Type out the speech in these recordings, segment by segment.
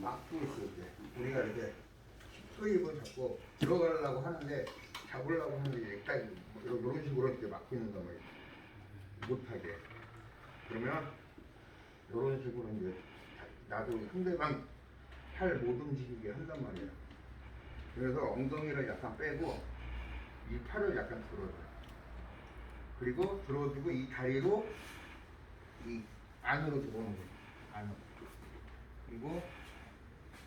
막고 있을 때 우리가 이렇게 힙입을 잡고 들어가려고 하는데 잡으려고 하는데 여기까지 뭐 이런 식으로 이렇게 막고 있는 거면 못하게 그러면 이런 식으로 이제 나도 상대방 팔 못 움직이게 한단 말이에요. 그래서 엉덩이를 약간 빼고 이 팔을 약간 들어줘. 그리고 들어주고 이 다리로 이 안으로 들어오는 거예요. 안으로. 그리고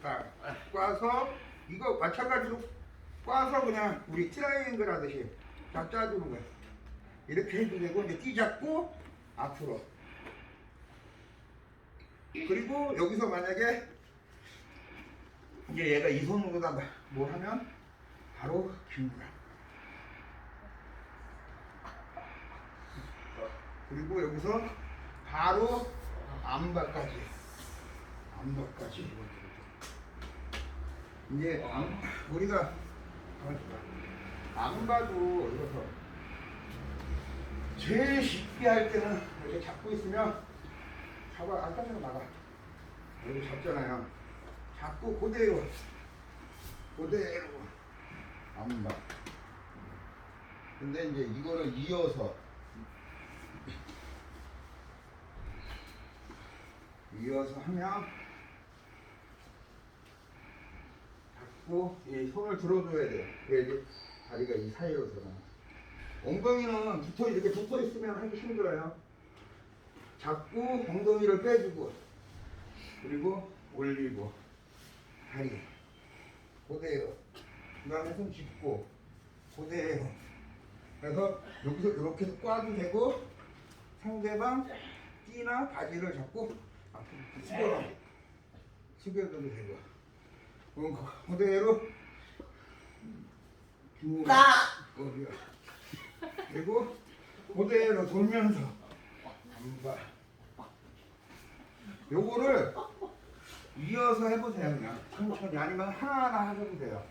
딱 꽈서 이거 마찬가지로 꽈서 그냥 우리 트라이앵글 하듯이 딱 짜주는 거예요. 이렇게 해도 되고 이제 띠 잡고 앞으로. 그리고 여기서 만약에 이제 얘가 이 손으로다 뭐 하면 바로 깁니다. 그리고 여기서 바로 암바까지 암바까지 이제 암, 우리가 암바도 이래서 제일 쉽게 할 때는 이렇게 잡고 있으면 잡아 안 따서 나가 여기 잡잖아요. 잡고 그대로 그대로 암바 근데 이제 이거를 이어서 이어서 하면 잡고 이 손을 들어줘야 돼요. 그래야지 다리가 이 사이로 들어가. 엉덩이는 붙어 이렇게 붙어 있으면 하기 힘들어요. 잡고 엉덩이를 빼주고 그리고 올리고 다리 그대로 그다음에 손 짚고 그대로 그래서 여기서 이렇게 꽈도 되고 상대방 띠나 바지를 잡고 앞으로 숙여도 되고 그- 그대로. 쭉 어디야. 그리고 그대로 돌면서. 안봐. 요거를 이어서 해보세요 그냥. 천천히. 아니면 하나하나 하셔도 돼요